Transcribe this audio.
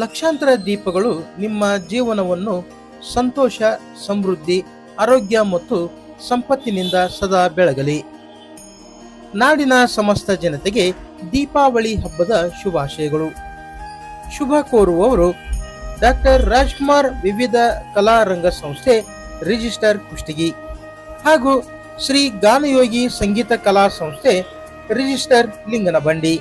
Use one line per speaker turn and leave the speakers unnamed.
ಲಕ್ಷಾಂತರ ದೀಪಗಳು ನಿಮ್ಮ ಜೀವನವನ್ನು ಸಂತೋಷ, ಸಮೃದ್ಧಿ, ಆರೋಗ್ಯ ಮತ್ತು ಸಂಪತ್ತಿನಿಂದ ಸದಾ ಬೆಳಗಲಿ. ನಾಡಿನ ಸಮಸ್ತ ಜನತೆಗೆ ದೀಪಾವಳಿ ಹಬ್ಬದ ಶುಭಾಶಯಗಳು. ಶುಭ ಕೋರುವವರು ಡಾಕ್ಟರ್ ರಾಜ್ಕುಮಾರ್ ವಿವಿಧ ಕಲಾ ರಂಗ ಸಂಸ್ಥೆ ರಿಜಿಸ್ಟರ್ ಕುಷ್ಟಗಿ ಹಾಗೂ ಶ್ರೀ ಗಾನಯೋಗಿ ಸಂಗೀತ ಕಲಾ ಸಂಸ್ಥೆ ರಿಜಿಸ್ಟರ್ ಲಿಂಗನಬಂಡಿ.